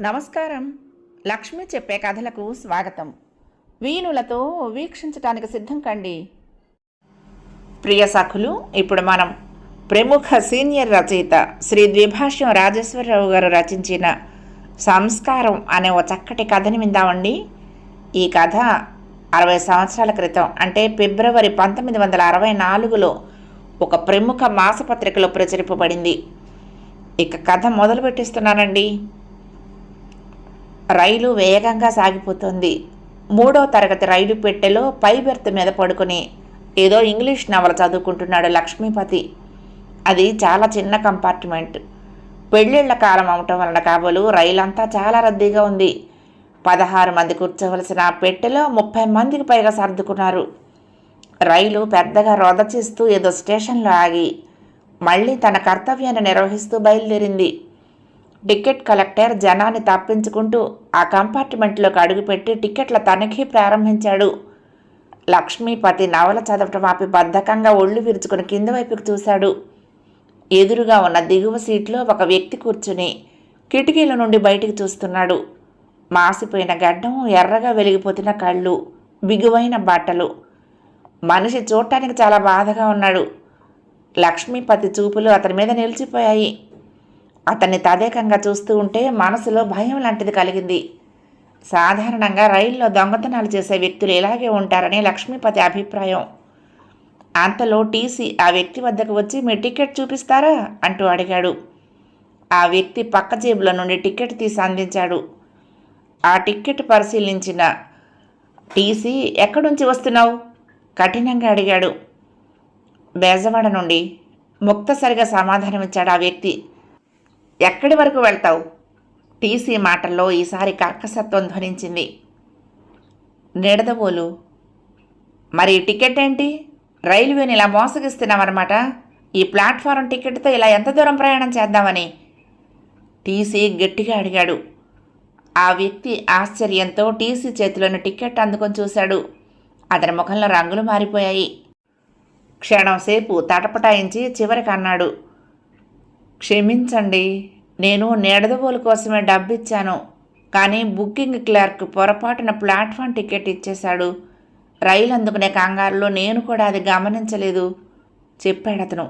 నమస్కారం. లక్ష్మి చెప్పే కథలకు స్వాగతం. వీణులతో వీక్షించటానికి సిద్ధం కండి. ప్రియ సఖులు ఇప్పుడు మనం ప్రముఖ సీనియర్ రచయిత శ్రీ ద్విభాష్యం రాజేశ్వరరావు గారు రచించిన సంస్కారం అనే ఓ చక్కటి కథని విందామండి. ఈ కథ అరవై సంవత్సరాల క్రితం అంటే ఫిబ్రవరి పంతొమ్మిది వందల అరవై నాలుగులో ఒక ప్రముఖ మాసపత్రికలో ప్రచురింపబడింది. ఇక కథ మొదలు పెట్టిస్తున్నానండి రైలు వేగంగా సాగిపోతుంది. మూడో తరగతి రైలు పెట్టెలో పై బెర్త్ మీద పడుకుని ఏదో ఇంగ్లీష్ నవల చదువుకుంటున్నాడు లక్ష్మీపతి. అది చాలా చిన్న కంపార్ట్మెంట్. పెళ్ళిళ్ళ కాలం అవటం వలన కాబోలు రైలు అంతా చాలా రద్దీగా ఉంది. పదహారు మంది కూర్చోవలసిన పెట్టెలో ముప్పై మందికి పైగా సర్దుకున్నారు. రైలు పెద్దగా రొదచిస్తూ ఏదో స్టేషన్లో ఆగి మళ్ళీ తన కర్తవ్యాన్ని నిర్వహిస్తూ బయలుదేరింది. టికెట్ కలెక్టర్ జనాన్ని తప్పించుకుంటూ ఆ కంపార్ట్మెంట్లోకి అడుగుపెట్టి టికెట్ల తనిఖీ ప్రారంభించాడు. లక్ష్మీపతి నవల చదవటం ఆపి బద్ధకంగా ఒళ్ళు విరుచుకుని కింద వైపుకి చూశాడు. ఎదురుగా ఉన్న దిగువ సీట్లో ఒక వ్యక్తి కూర్చుని కిటికీల నుండి బయటికి చూస్తున్నాడు. మాసిపోయిన గడ్డం ఎర్రగా వెలిగిపోతున్న కళ్ళు బిగువైన బట్టలు. మనిషి చూడటానికి చాలా బాధగా ఉన్నాడు. లక్ష్మీపతి చూపులు అతని మీద నిలిచిపోయాయి. అతన్ని తదేకంగా చూస్తూ ఉంటే మనసులో భయం లాంటిది కలిగింది. సాధారణంగా రైల్లో దొంగతనాలు చేసే వ్యక్తులు ఇలాగే ఉంటారని లక్ష్మీపతి అభిప్రాయం. అంతలో టీసీ ఆ వ్యక్తి వద్దకు వచ్చి మీ టికెట్ చూపిస్తారా? అంటూ అడిగాడు. ఆ వ్యక్తి పక్క జేబులో నుండి టికెట్ తీసి అందించాడు. ఆ టికెట్ పరిశీలించిన టీసీ ఎక్కడుంచి వస్తున్నావు? కఠినంగా అడిగాడు. బేజవాడ నుండి. ముక్తసరిగా సమాధానమిచ్చాడు ఆ వ్యక్తి. ఎక్కడి వరకు వెళ్తావు? టీసీ మాటల్లో ఈసారి కర్కసత్వం ధ్వనించింది. నిడదవోలు మరి టికెట్ ఏంటి? రైల్వేని ఇలా మోసగిస్తున్నామన్నమాట ఈ ప్లాట్ఫారం టికెట్తో ఇలా ఎంత దూరం ప్రయాణం చేద్దామని? టీసీ గట్టిగా అడిగాడు. ఆ వ్యక్తి ఆశ్చర్యంతో టీసీ చేతిలోని టికెట్ అందుకొని చూశాడు. అతని ముఖంలో రంగులు మారిపోయాయి. క్షణం సేపు తటపటాయించి చివరికి అన్నాడు. క్షమించండి. నేను నీడదవోలు కోసమే డబ్బిచ్చాను. కానీ బుకింగ్ క్లర్క్ పొరపాటున ప్లాట్ఫామ్ టికెట్ ఇచ్చేశాడు. రైలు అందుకునే కంగారులో నేను కూడా అది గమనించలేదు. చెప్పాడు అతను.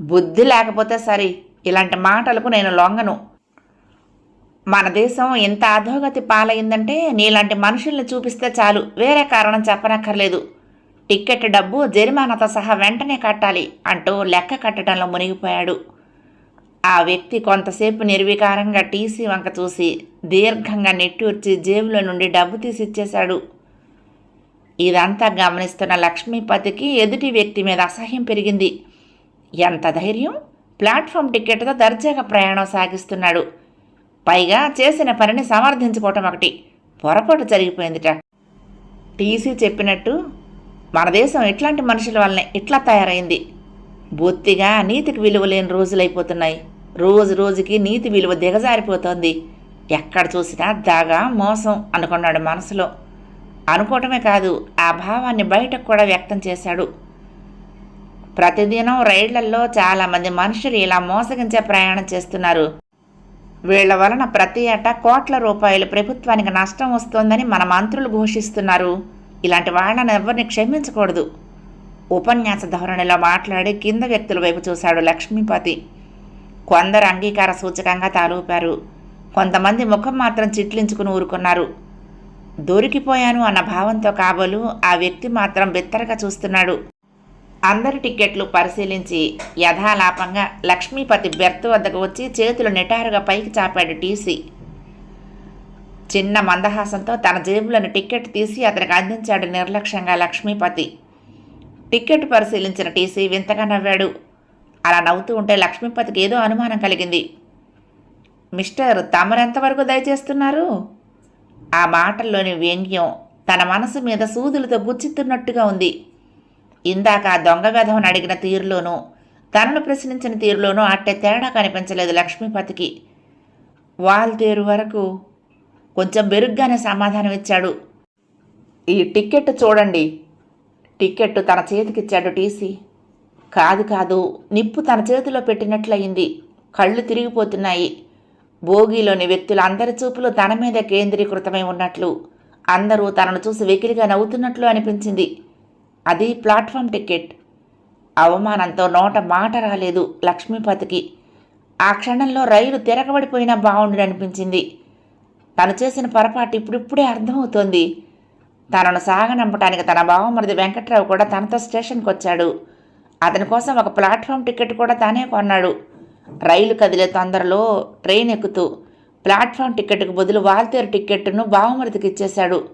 బుద్ధి లేకపోతే సరే ఇలాంటి మాటలకు నేను లొంగను. మన దేశం ఎంత అధోగతి పాలైందంటే నీలాంటి మనుషుల్ని చూపిస్తే చాలు వేరే కారణం చెప్పనక్కర్లేదు. టిక్కెట్ డబ్బు జరిమానాతో సహా వెంటనే కట్టాలి అంటూ లెక్క కట్టడంలో మునిగిపోయాడు. ఆ వ్యక్తి కొంతసేపు నిర్వికారంగా టీసీ వంక చూసి దీర్ఘంగా నెట్టూర్చి జేబులో నుండి డబ్బు తీసి ఇచ్చేశాడు ఇదంతా గమనిస్తున్న లక్ష్మీపతికి ఎదుటి వ్యక్తి మీద అసహ్యం పెరిగింది. ఎంత ధైర్యం? ప్లాట్ఫామ్ టికెట్తో దర్జాగా ప్రయాణం సాగిస్తున్నాడు. పైగా చేసిన పనిని సమర్థించుకోవటం ఒకటి. పొరపాటు జరిగిపోయిందిట. టీసీ చెప్పినట్టు మన దేశం ఇట్లాంటి మనుషుల వల్లనే ఇట్లా తయారైంది. బొత్తిగా నీతికి విలువ లేని రోజులైపోతున్నాయి రోజు రోజుకి నీతి విలువ దిగజారిపోతోంది. ఎక్కడ చూసినా దాగా మోసం అనుకున్నాడు మనసులో. అనుకోవటమే కాదు ఆ భావాన్ని బయటకు కూడా వ్యక్తం చేశాడు. ప్రతిదినం రైళ్ళల్లో చాలామంది మనుషులు ఇలా మోసగించే ప్రయాణం చేస్తున్నారు. వీళ్ళ వలన ప్రతి ఏటా కోట్ల రూపాయలు ప్రభుత్వానికి నష్టం వస్తోందని మన మంత్రులు ఘోషిస్తున్నారు. ఇలాంటి వాళ్ళని ఎవరిని క్షమించకూడదు. ఉపన్యాస ధోరణిలో మాట్లాడి కింద వ్యక్తుల వైపు చూశాడు లక్ష్మీపతి. కొందరు అంగీకార సూచకంగా తాలూపారు కొంతమంది ముఖం మాత్రం చిట్లించుకుని ఊరుకున్నారు. దొరికిపోయాను అన్న భావంతో కాబోలు ఆ వ్యక్తి మాత్రం బిత్తరగా చూస్తున్నాడు. అందరి టిక్కెట్లు పరిశీలించి యథాలాపంగా లక్ష్మీపతి బెర్త్ వద్దకు వచ్చి చేతులు నిటారుగా పైకి చాపాడు టీసీ. చిన్న మందహాసంతో తన జేబులోని టిక్కెట్ తీసి అతనికి అందించాడు నిర్లక్ష్యంగా లక్ష్మీపతి. టిక్కెట్ పరిశీలించిన టీసీ వింతగా నవ్వాడు. అలా నవ్వుతూ ఉంటే లక్ష్మీపతికి ఏదో అనుమానం కలిగింది. మిస్టర్ తమరెంతవరకు దయచేస్తున్నారు? ఆ మాటల్లోని వ్యంగ్యం తన మనసు మీద సూదులతో గుచ్చితున్నట్టుగా ఉంది. ఇందాక ఆ దొంగ వెధవను అడిగిన తీరులోనూ తనను ప్రశ్నించిన తీరులోనూ అట్టే తేడా కనిపించలేదు లక్ష్మీపతికి. వాల్తేరు వరకు కొంచెం బెరుగ్గానే సమాధానం ఇచ్చాడు ఈ టిక్కెట్ చూడండి టిక్కెట్టు తన చేతికిచ్చాడు టీసీ. కాదు కాదు నిప్పు తన చేతిలో పెట్టినట్లయింది. కళ్ళు తిరిగిపోతున్నాయి. భోగిలోని వ్యక్తుల అందరి చూపులు తన మీద కేంద్రీకృతమై ఉన్నట్లు అందరూ తనను చూసి వెకిలిగా నవ్వుతున్నట్లు అనిపించింది. అది ప్లాట్ఫామ్ టికెట్ అవమానంతో నోట మాట రాలేదు లక్ష్మీపతికి. ఆ క్షణంలో రైలు తిరగబడిపోయినా బాగుండు అనిపించింది తను చేసిన పొరపాటు ఇప్పుడిప్పుడే అర్థమవుతోంది. తనను సాగనంపటానికి తన బావమరిది వెంకట్రావు కూడా తనతో స్టేషన్కి వచ్చాడు. అతని కోసం ఒక ప్లాట్ఫామ్ టికెట్ కూడా తానే కొన్నాడు. రైలు కదిలే తొందరలో ట్రైన్ ఎక్కుతూ ప్లాట్ఫామ్ టికెట్కు బదులు వాల్తేరు టికెట్ను బావమరిదికి ఇచ్చేశాడు.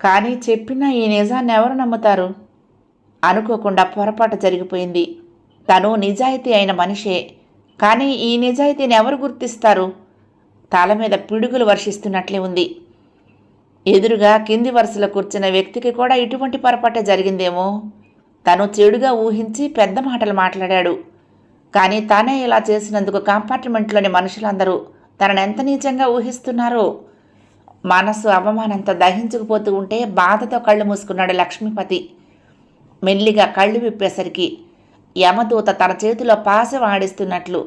కానీ చెప్పినా ఈ నిజాన్ని ఎవరు నమ్ముతారు? అనుకోకుండా పొరపాటు జరిగిపోయింది. తను నిజాయితీ అయిన మనిషే. కానీ ఈ నిజాయితీని ఎవరు గుర్తిస్తారు? తల మీద పిడుగులు వర్షిస్తున్నట్లే ఉంది. ఎదురుగా కింది వరుసలో కూర్చున్న వ్యక్తికి కూడా ఇటువంటి పొరపాటే జరిగిందేమో? తను చెడుగా ఊహించి పెద్ద మాటలు మాట్లాడాడు. కానీ తానే ఇలా చేసినందుకు కంపార్ట్మెంట్లోని మనుషులందరూ తనను ఎంత నీచంగా ఊహిస్తున్నారో? మనసు అవమానంతో దహించుకుపోతూ ఉంటే బాధతో కళ్ళు మూసుకున్నాడు లక్ష్మీపతి. మెల్లిగా కళ్ళు విప్పేసరికి యమదూత తన చేతిలో పాశం ఆడిస్తున్నట్లు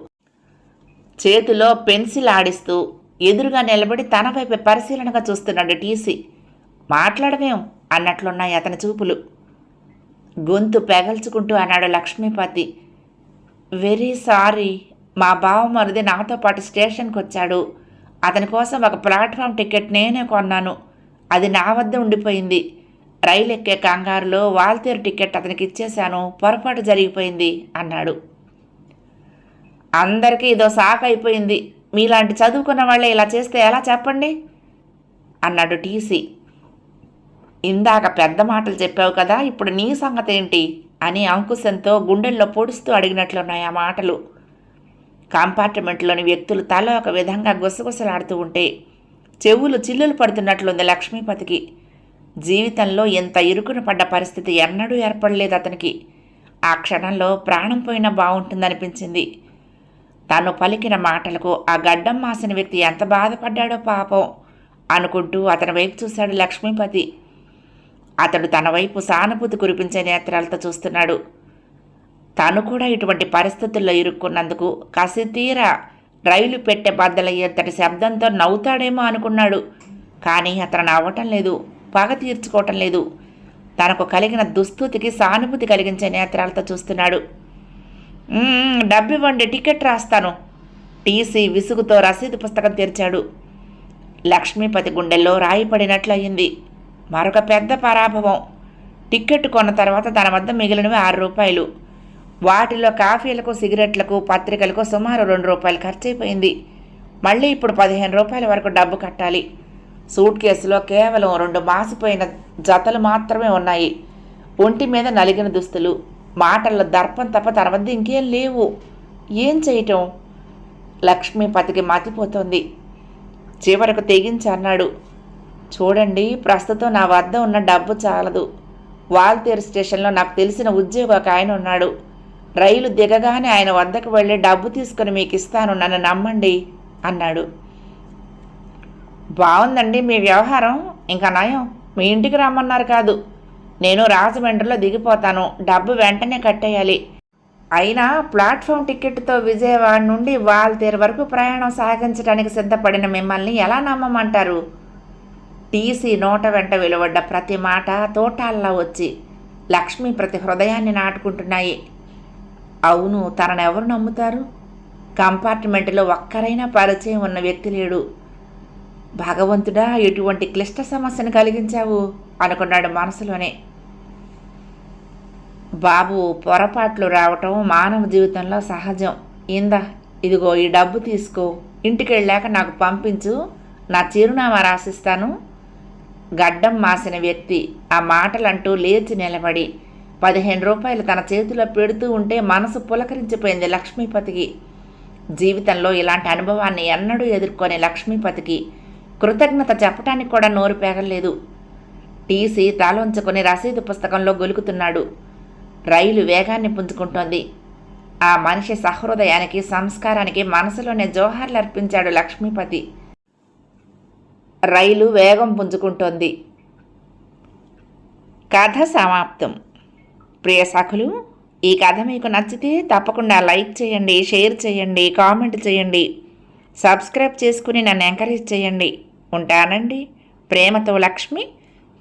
చేతిలో పెన్సిల్ ఆడిస్తూ ఎదురుగా నిలబడి తన వైపు పరిశీలనగా చూస్తున్నాడు టీసీ. మాట్లాడమేం అన్నట్లున్నాయి అతని చూపులు. గొంతు పెగల్చుకుంటూ అన్నాడు లక్ష్మీపతి. వెరీ సారీ మా బావమరిది నాతో పాటు స్టేషన్కి వచ్చాడు అతని కోసం ఒక ప్లాట్ఫామ్ టికెట్ నేనే కొన్నాను. అది నా వద్ద ఉండిపోయింది. రైలు ఎక్కే కంగారులో వాల్తేరు టికెట్ అతనికి ఇచ్చేశాను. పొరపాటు జరిగిపోయింది అన్నాడు. అందరికీ ఇదో సాక్ అయిపోయింది మీలాంటి చదువుకున్న వాళ్ళే ఇలా చేస్తే ఎలా చెప్పండి? అన్నాడు టీసీ. ఇందాక పెద్ద మాటలు చెప్పావు కదా ఇప్పుడు నీ సంగతి ఏంటి అని అంకుశంతో గుండెల్లో పొడుస్తూ అడిగినట్లున్నాయి ఆ మాటలు. కంపార్ట్మెంట్లోని వ్యక్తులు తల ఒక విధంగా గుసగుసలాడుతూ ఉంటే చెవులు చిల్లులు పడుతున్నట్లుంది లక్ష్మీపతికి. జీవితంలో ఎంత ఇరుకున పడ్డ పరిస్థితి ఎన్నడూ ఏర్పడలేదు అతనికి. ఆ క్షణంలో ప్రాణం పోయినా బాగుంటుందనిపించింది తను పలికిన మాటలకు ఆ గడ్డం మాసిన వ్యక్తి ఎంత బాధపడ్డాడో పాపం అనుకుంటూ అతని వైపు చూశాడు లక్ష్మీపతి. అతడు తన వైపు సానుభూతి కురిపించే నేత్రాలతో చూస్తున్నాడు. తను కూడా ఇటువంటి పరిస్థితుల్లో ఇరుక్కున్నందుకు కసి తీరా రైలు పెట్టే బద్దలయ్యేంతటి శబ్దంతో నవ్వుతాడేమో అనుకున్నాడు. కానీ అతను నవ్వటం లేదు పగ తీర్చుకోవటం లేదు. తనకు కలిగిన దుస్థుతికి సానుభూతి కలిగించే నేత్రాలతో చూస్తున్నాడు. డబ్బు ఇవ్వండి టికెట్ రాస్తాను. టీసీ విసుగుతో రసీదు పుస్తకం తెరిచాడు. లక్ష్మీపతి గుండెల్లో రాయి పడినట్లయింది. మరొక పెద్ద పరాభవం. టిక్కెట్ కొన్న తర్వాత తన వద్ద మిగిలినవి ఆరు రూపాయలు. వాటిలో కాఫీలకు సిగరెట్లకు పత్రికలకు సుమారు రెండు రూపాయలు ఖర్చయిపోయింది మళ్ళీ ఇప్పుడు పదిహేను రూపాయల వరకు డబ్బు కట్టాలి. సూట్ కేసులో కేవలం రెండు మాసిపోయిన జతలు మాత్రమే ఉన్నాయి. ఒంటి మీద నలిగిన దుస్తులు. మాటల్లో దర్పం తప్ప తన వద్ద ఇంకేం లేవు. ఏం చేయటం? లక్ష్మీపతికి మతిపోతుంది. చివరకు తెగించి అన్నాడు. చూడండి ప్రస్తుతం నా వద్ద ఉన్న డబ్బు చాలదు. వాల్తేరు స్టేషన్లో నాకు తెలిసిన ఉద్యోగి ఒక ఆయన ఉన్నాడు. రైలు దిగగానే ఆయన వద్దకు వెళ్ళి డబ్బు తీసుకుని మీకు ఇస్తాను నన్ను నమ్మండి అన్నాడు. బాగుందండి మీ వ్యవహారం. ఇంకా నయం. మీ ఇంటికి రమ్మన్నారు కాదు. నేను రాజమండ్రిలో దిగిపోతాను. డబ్బు వెంటనే కట్టేయాలి. అయినా ప్లాట్ఫామ్ టికెట్తో విజయవాడ నుండి వాల్తేరు వరకు ప్రయాణం సాగించడానికి సిద్ధపడిన మిమ్మల్ని ఎలా నమ్మమంటారు? టీసీ నోట వెంట వెలువడ్డ ప్రతి మాట తోటాల్లా వచ్చి లక్ష్మి ప్రతి హృదయాన్ని నాటుకుంటున్నాయి. అవును తననెవరు ఎవరు నమ్ముతారు? కంపార్ట్మెంట్లో ఒక్కరైనా పరిచయం ఉన్న వ్యక్తి లేడు. భగవంతుడా ఎటువంటి క్లిష్ట సమస్యను కలిగించావు? అనుకున్నాడు మనసులోనే. బాబు పొరపాట్లు రావటం మానవ జీవితంలో సహజం. ఇందా ఇదిగో ఈ డబ్బు తీసుకో. ఇంటికి వెళ్ళాక నాకు పంపించు. నా చిరునామా రాసిస్తాను. గడ్డం మాసిన వ్యక్తి ఆ మాటలంటూ లేచి నిలబడి పదిహేను రూపాయలు తన చేతిలో పెడుతూ ఉంటే మనసు పులకరించిపోయింది లక్ష్మీపతికి. జీవితంలో ఇలాంటి అనుభవాన్ని ఎన్నడూ ఎదుర్కొనే లక్ష్మీపతికి కృతజ్ఞత చెప్పటానికి కూడా నోరు పేగలేదు. టీసీ తలంచుకొని రసీదు పుస్తకంలో గొలుకుతున్నాడు. రైలు వేగాన్ని పుంజుకుంటోంది. ఆ మనిషి సహృదయానికి సంస్కారానికి మనసులోనే జోహార్లు అర్పించాడు లక్ష్మీపతి. రైలు వేగం పుంజుకుంటోంది. కథ సమాప్తం. ప్రియ సఖులు ఈ కథ మీకు నచ్చితే తప్పకుండా లైక్ చేయండి షేర్ చేయండి కామెంట్ చేయండి. సబ్స్క్రైబ్ చేసుకుని నన్ను ఎంకరేజ్ చేయండి. ఉంటానండి. ప్రేమతో లక్ష్మి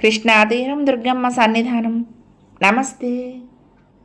కృష్ణాతీరం దుర్గమ్మ సన్నిధానం. నమస్తే.